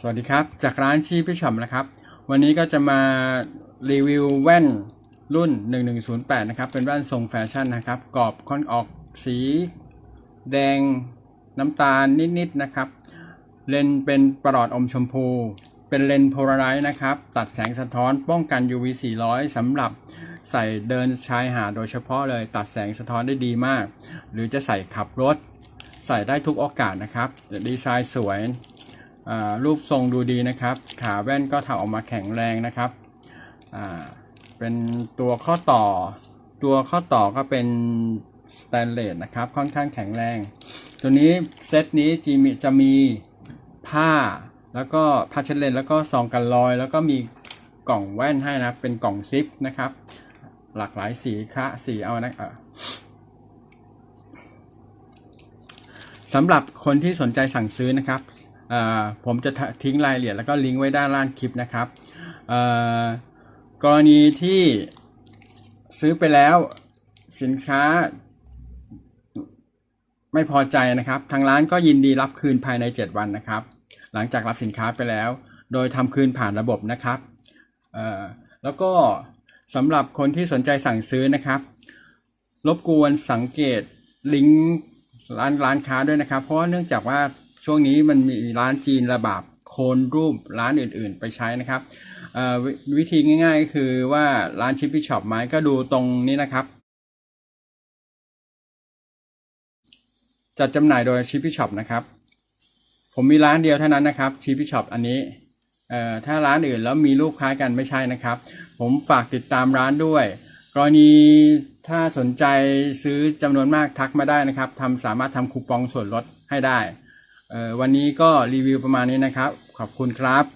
สวัสดีครับ จากร้านชีพิชอมนะครับ วันนี้ก็จะมารีวิวแว่นรุ่น 1108 นะครับ เป็นแว่นทรงแฟชั่นนะครับกรอบค่อนออกสี แดงน้ำตาลนิดๆนะครับ เลนเป็นประหลอดอมชมพู เป็นเลนโพลาไรซ์นะครับ ตัดแสงสะท้อนป้องกัน UV 400สำหรับใส่เดินชายหาดโดยเฉพาะเลยตัดแสงสะท้อนได้ดีมาก หรือจะใส่ขับรถ ใส่ได้ทุกโอกาสนะครับดีไซน์สวย รูปทรงดูดีนะครับ ขาแว่นก็ทำออกมาแข็งแรงนะครับ เป็นตัวข้อต่อ ตัวข้อต่อก็เป็นสแตนเลสนะครับ ค่อนข้างแข็งแรง ตัวนี้เซตนี้จะมีจะมีผ้าแล้วก็ผ้าเช็ดเลนแล้วก็ซองกันรอย แล้วก็มีกล่องแว่นให้นะเป็นกล่องซิปนะครับ หลากหลายสีคะสีเอานะอะสำหรับคนที่สนใจสั่งซื้อนะครับ ผมจะทิ้งรายละเอียดแล้วก็ลิงก์ไว้ด้านล่างคลิปนะครับกรณีที่ซื้อไปแล้วสินค้า ไม่พอใจนะครับ ทางร้านก็ยินดีรับคืนภายใน 7 วันนะครับ หลังจากรับสินค้าไปแล้ว โดยทำคืนผ่านระบบนะครับแล้วก็สำหรับคนที่สนใจสั่งซื้อนะครับ รบกวนสังเกตลิงก์ร้านร้านค้าด้วยนะครับ เพราะเนื่องจากว่า ช่วงนี้มันมีร้านจีนระบาดโคลนรูปร้านอื่นๆ ไปใช้นะครับววิธีง่ายๆก็คือว่าร้านชิปปี้ช็อปไม้ก็ดูตรงนี้นะครับ จัดจำหน่ายโดยชิปปี้ช็อปนะครับ ผมมีร้านเดียวเท่านั้นนะครับชิปปี้ช็อปอันนี้ถ้าร้านอื่นแล้วมีรูปคล้ายกันไม่ใช่นะครับ ผมฝากติดตามร้านด้วย กรณีถ้าสนใจซื้อจำนวนมากทักมาได้นะครับทำสามารถทำคูปองส่วนลดให้ได้ วันนี้ก็รีวิวประมาณนี้นะครับ ขอบคุณครับ